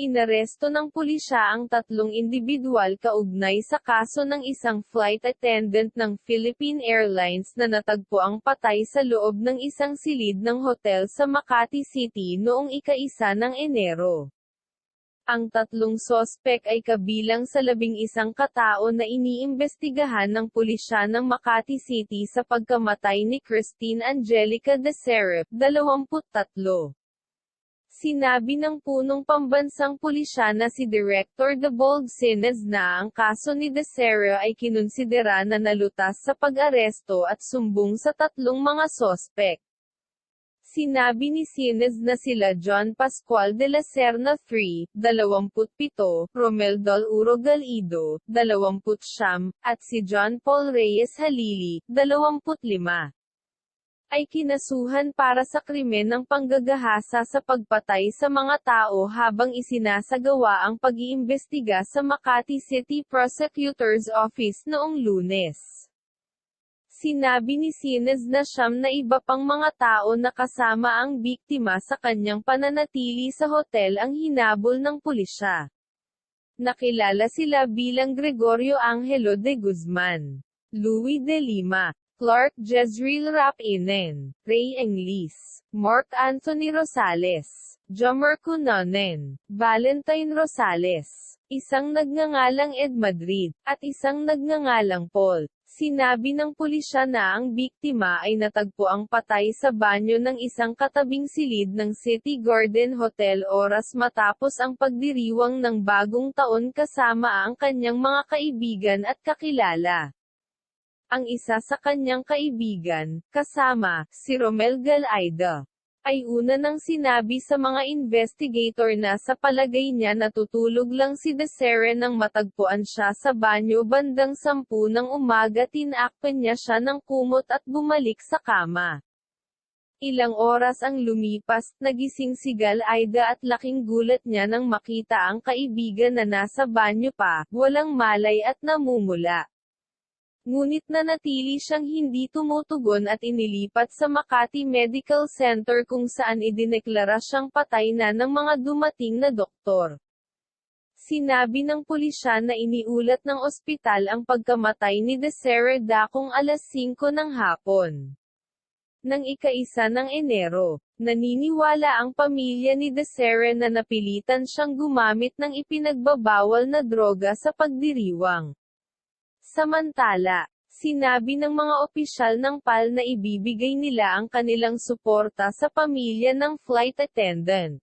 Inaresto ng pulisya ang tatlong individual kaugnay sa kaso ng isang flight attendant ng Philippine Airlines na natagpo ang patay sa loob ng isang silid ng hotel sa Makati City noong ika-isa ng Enero. Ang tatlong sospek ay kabilang sa labing isang katao na iniimbestigahan ng pulisya ng Makati City sa pagkamatay ni Christine Angelica de Serep, 23. Sinabi ng punong pambansang pulisya na si Director De Bolsines na ang kaso ni De Serra ay kinonsidera na nalutas sa pag-aresto at sumbong sa tatlong mga sospek. Sinabi ni Sines na sila John Pascual de la Serna III, 27, Romel Dol Uro Galido, 29, at si John Paul Reyes Halili, 25 ay kinasuhan para sa krimen ng panggagahasa sa pagpatay sa mga tao habang isinasagawa ang pag-iimbestiga sa Makati City Prosecutor's Office noong lunes. Sinabi ni Sines na siyam na iba pang mga tao na kasama ang biktima sa kanyang pananatili sa hotel ang hinabol ng pulisya. Nakilala sila bilang Gregorio Angelo de Guzman, Louis de Lima, Clark Jezreel Rapinen, Ray Englis, Mark Anthony Rosales, Jomer Cunanen, Valentine Rosales, isang nagngangalang Ed Madrid, at isang nagngangalang Paul. Sinabi ng pulisya na ang biktima ay natagpo ang patay sa banyo ng isang katabing silid ng City Garden Hotel oras matapos ang pagdiriwang ng bagong taon kasama ang kanyang mga kaibigan at kakilala ang isa sa kanyang kaibigan, kasama, si Romel Galaida, ay una nang sinabi sa mga investigator na sa palagay niya natutulog lang si Desere nang matagpuan siya sa banyo bandang sampu ng umaga tinakpan niya siya ng kumot at bumalik sa kama. Ilang oras ang lumipas, nagising si Galaida at laking gulat niya nang makita ang kaibigan na nasa banyo pa, walang malay at namumula. Ngunit nanatili siyang hindi tumutugon at inilipat sa Makati Medical Center kung saan idineklara siyang patay na ng mga dumating na doktor. Sinabi ng pulisya na iniulat ng ospital ang pagkamatay ni Desere Dakong alas 5 ng hapon. Nang ika-isa ng Enero, naniniwala ang pamilya ni Desere na napilitan siyang gumamit ng ipinagbabawal na droga sa pagdiriwang. Samantala, sinabi ng mga opisyal ng PAL na ibibigay nila ang kanilang suporta sa pamilya ng flight attendant.